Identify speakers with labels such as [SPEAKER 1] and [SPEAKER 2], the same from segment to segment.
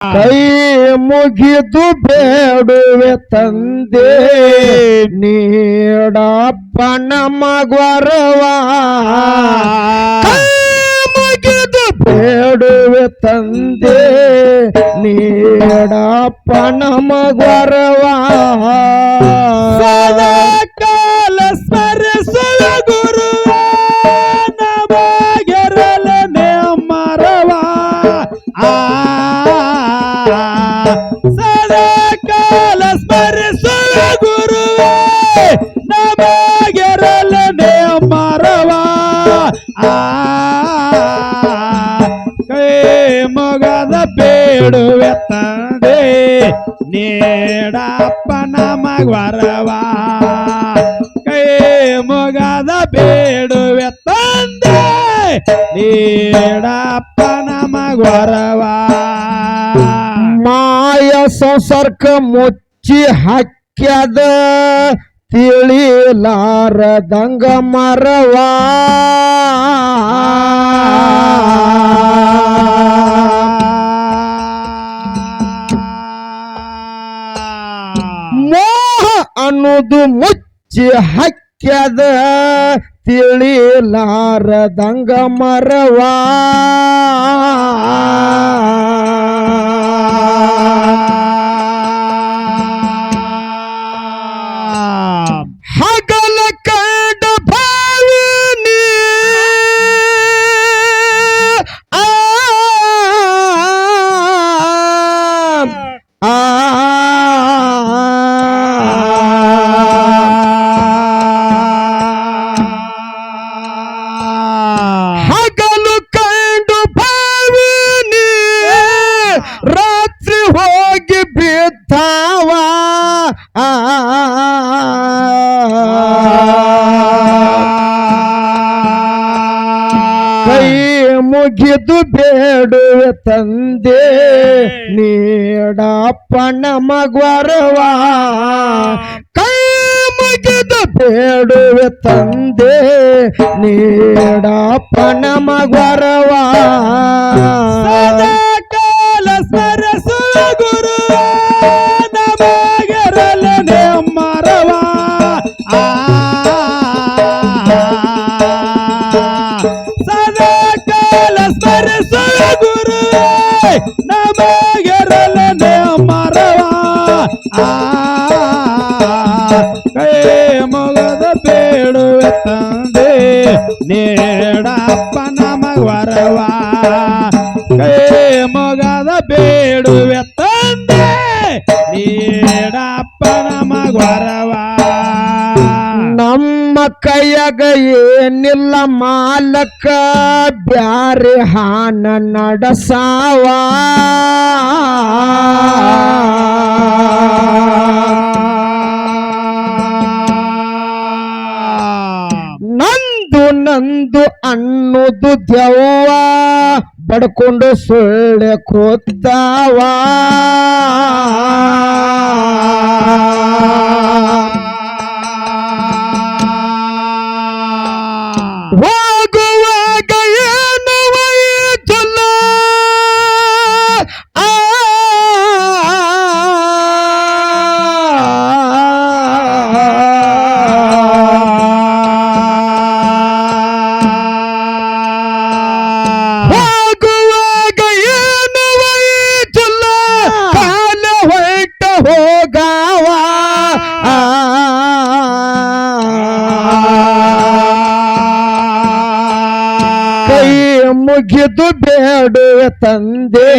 [SPEAKER 1] ಕೈ ಮುಗಿದು ಬೇಡುವೆ ತಂದೆ ನೀಡಪ್ಪನ ಮಗರವ ಮುಗಿದು ಬೇಡುವೆ ತಂದೆ ನೀಡಪ್ಪನ
[SPEAKER 2] ಮಗರವ ಕಾಲ ನೀಡಪ್ಪ ನಮಗ್ ವರವ. ಕೈ ಮುಗದ ಬೇಡುವೆ ತಂದೆ ನೀಡಪ್ಪ ನಮಗ್
[SPEAKER 1] ಮಾಯ ಸಂಸರ್ಕ ಮುಚ್ಚಿ ಹಾಕ್ಯದ, ತಿಳಿಲಾರದಂಗ ಮರವಾ. ಹಾಕ್ಯದ ತಿಳಿಲಾರದಂಗ ಮರವಾ. ಮುಗಿದು ಬೇಡುವ ತಂದೆ ನೀಡಪ್ಪ ನಮಗೊರವ ಕೈ ಮುಗಿದು ಬೇಡುವ ತಂದೆ ನೀಡಪ್ಪ ನಮಗೊರವ
[SPEAKER 2] ಸ್ಮರಿಸುವ ಗುರು ನಮಗೆರಲನೆ ಮರವ ಕೈ ಮೊಗದ ಬೇಡುವೆ ತಂದೆ ನೀಡಪ್ಪ ನಮಗ ಬೇಡುವೆ ತಂದೆ, ನೀಡಪ್ಪ ನಮಗ್ ವರವ.
[SPEAKER 1] ಕೈಯಾಗ ಏನಿಲ್ಲ ಮಾಲಕ ಬ್ಯಾರೆ ಹಾನ ನಡಸಾವ. ನಂದು ನಂದು ಅನ್ನುದು ದೆವ್ವ ಬಡ್ಕೊಂಡು ಸೊಳ್ಳೆ ಕೂತಾವ. ಬೇಡುವೆ ತಂದೆ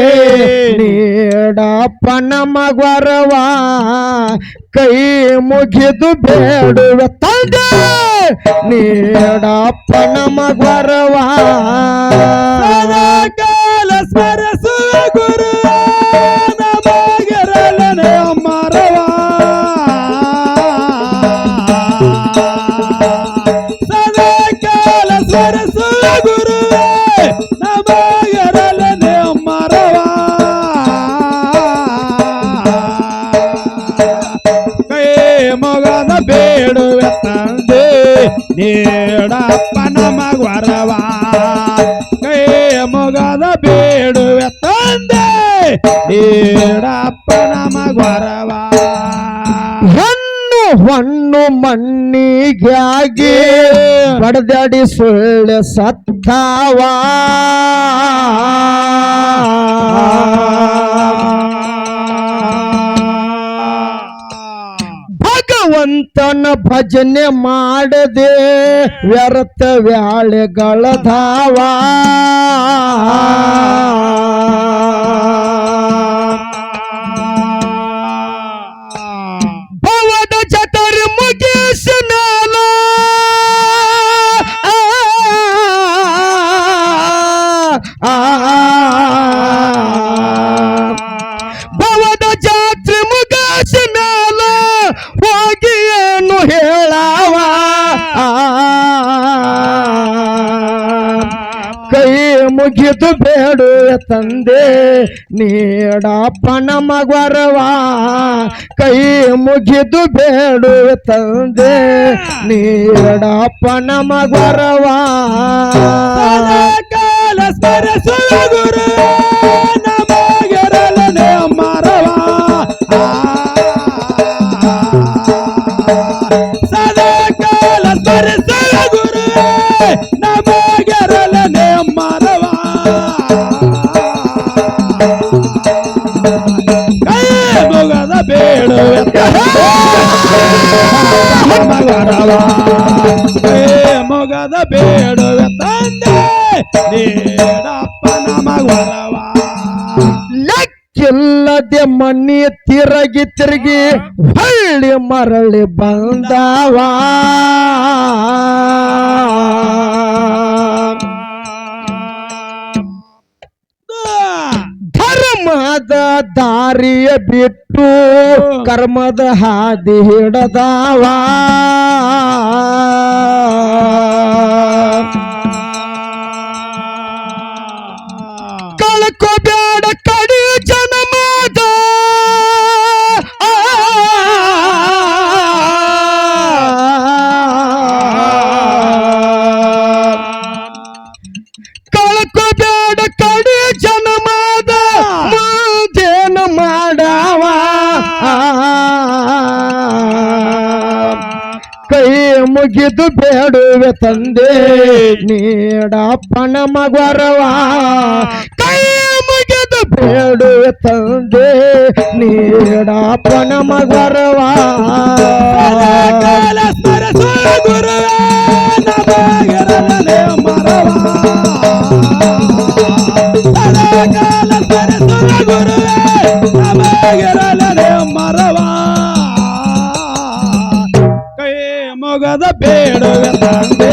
[SPEAKER 1] ನೀಡಪ್ಪ ನಮಗೊರವ ಕೈ ಮುಗಿದು ಬೇಡುವೆ ತಂದೆ ನೀಡಪ್ಪ ನಮಗೊರವ
[SPEAKER 2] ಕಾಲ ಸ್ಮರಿಸುವ ನೀಡಪ್ಪ ನಮಗ ವರವ ಕೈ ಮುಗದ ಬೇಡುವೆ ತಂದೆ ನೀಡಪ್ಪ ನಮಗ ವರವ
[SPEAKER 1] ಹೊಣ್ಣು ಮಣ್ಣಿಗಾಗಿ ಬಡದಾಡಿ ಸುಳ್ಳು ಸತ್ತಾವ ಭಗವಂತನ ಭಜನೆ ಮಾಡದೆ ವ್ಯರ್ಥ ವ್ಯಾಳೆಗಳಧಾವ ಮುಗಿದು ಬೇಡ ತಂದೆ ನೀಡಪ್ಪನ ಮಗರವಾ. ಕೈ ಮುಗಿದು ಬೇಡ ತಂದೆ ನೀಡಪ್ಪನ ಮಗರವಾ.
[SPEAKER 2] ಕಾಲ ಗುರು ಮರವ ಮುಗದ ಬೇಡುವೆ ಮಗರವ ಕೈ ಮೊಗದ ಬೇಡುವೆ ತಂದೆ ನೀಡಪ್ಪ ನಮಗರವ
[SPEAKER 1] ಲೆಕ್ಕಿಲ್ಲದೆ ಮಣ್ಣಿ ತಿರುಗಿ ತಿರುಗಿ ಹಳ್ಳಿ ಮರಳಿ ಬಂದವ. ಧರ್ಮದ ದಾರಿಯ ಬಿಟ್ಟು ಕರ್ಮದ ಹಾದಿ ಹಿಡದಾವ. ಮುಗಿದು ಬೇಡುವೆ ತಂದೆ ನೀಡಪ್ಪ ನಮಗರವ ಕೈ ಮುಗಿದು ಬೇಡುವೆ ತಂದೆ ನೀಡಪ್ಪ ನಮಗರವ
[SPEAKER 2] ಕಾಲ ಮೊಗದ ಬೇಡುವೆ ತಂದೆ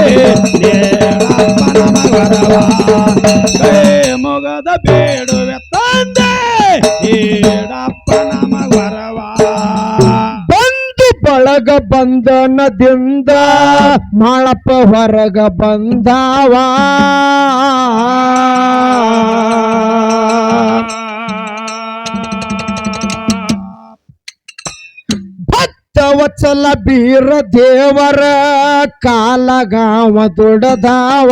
[SPEAKER 2] ನೇಳಪ್ಪ ನಮಗರವ ಕೈ ಮೊಗದ ಬೇಡುವೆ ತಂದೆ ನೀಡಪ್ಪ ನಮಗರವ
[SPEAKER 1] ಬಂದು ಬಳಗ ಬಂಧನದಿಂದ ಮಾಳಪ್ಪ ಹೊರಗ ಬಂದಾವ ವತ್ಸಲ ಬೀರ ದೇವರ ಕಾಲಗಾವ ದುಡದಾವ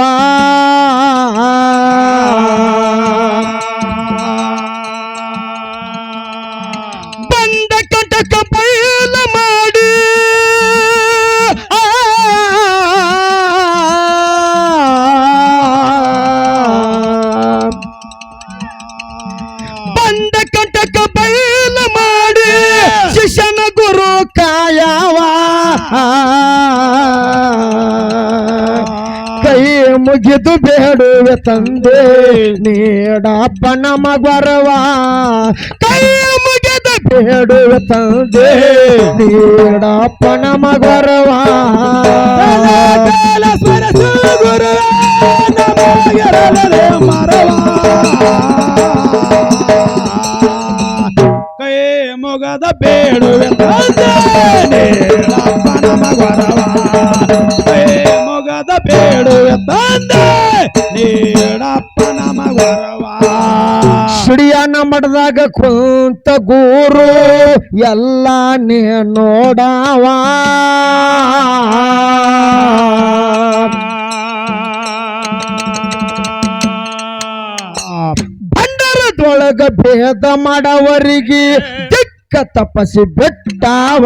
[SPEAKER 1] ಬಂದ ಕಟಕ ಮುಗಿದು ಬೇಡುವೆ ತಂದೆ ನೀಡಪ್ಪ ನಮಗರವ ಕೈ ಮುಗಿದು ಬೇಡುವೆ ತಂದೆ ನೀಡಪ್ಪ ನಮಗರವ
[SPEAKER 2] ಕಾಲ ಸ್ಮರಿಸು ಗುರುವೇ ನಮಗಿರಲನೆ ಮರವ ಕೈ ಮೊಗದ ಬೇಡುವೆ ತಂದೆ ನೀಡಪ್ಪ ನಮಗರವ ಕೈ
[SPEAKER 1] ಮಠದಾಗ ಕುಂತ ಗೂರು ಎಲ್ಲ ನೀ ನೋಡವ. ಬಂಡರದೊಳಗ ಒಳಗ ಭೇದ ಮಾಡವರಿಗೆ ದಿಕ್ಕ ತಪಸಿ ಬಿಟ್ಟಾವ.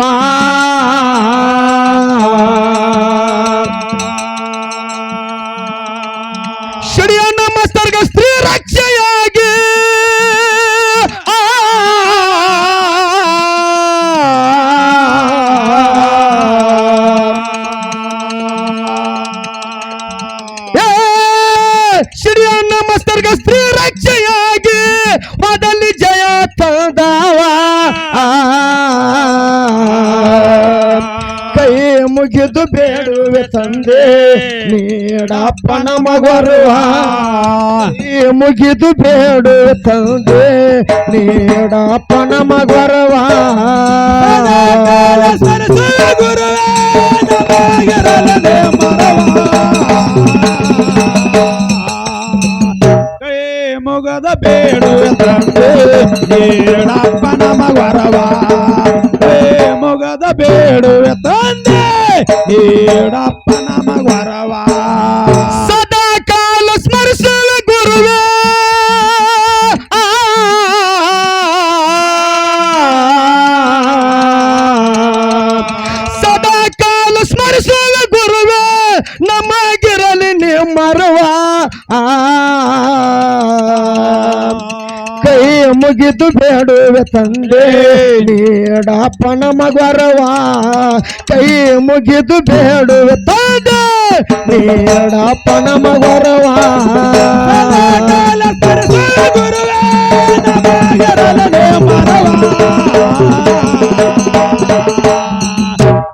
[SPEAKER 1] ಮುಗಿದು ಬೇಡುವೆ ತಂದೆ ನೀಡಪ್ಪ ನಮಗೊರುವ ಕೈ ಮುಗಿದು ಬೇಡು ತಂದೆ ನೀಡಪ್ಪ ನಮಗೊರುವ
[SPEAKER 2] ಸರಸುವ ಗುರುವೇ ನಮಗಿರಲದೆ ಮರವ ಕೈ ಮುಗದ ಬೇಡುವೆ ತಂದೆ ನೀಡಪ್ಪ ನಮಗರವ ಕೈ ಮುಗದ ಬೇಡುವೆ ತಂದೆ ನೀಡಪ್ಪ ನಮಗರವ
[SPEAKER 1] ಸದಾ ಕಾಲ ಸ್ಮರಿಸುವ ಗುರುವೇ. ಸದಾ ಕಾಲ ಸ್ಮರಿಸುವ ಗುರುವೇ. ನಮಗಿರಲಿ ನಿಮ್ಮರವ ಕೈ ಮುಗಿದು ತಂದೆ ನೀಡಪ್ಪ ನಮಗರವ ಕೈ ಮುಗಿದು ಬೇಡುವೆ ತಂದೆ ನೀಡಪ್ಪ ನಮಗರವ
[SPEAKER 2] ಕಾಲ ಸರಸುವ ಗುರುವೇ ನಮಗಿರಲದೆ ಮರವ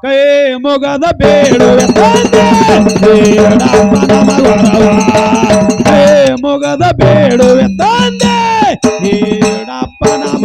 [SPEAKER 2] ಕೈ ಮುಗದ ಬೇಡುವೆ ತಂದೆ ನೀಡಪ್ಪ ನಮಗರವ ಕೈ ಮುಗದ ಬೇಡುವೆ ತಂದೆ ನೀಡಪ್ಪ ನಮ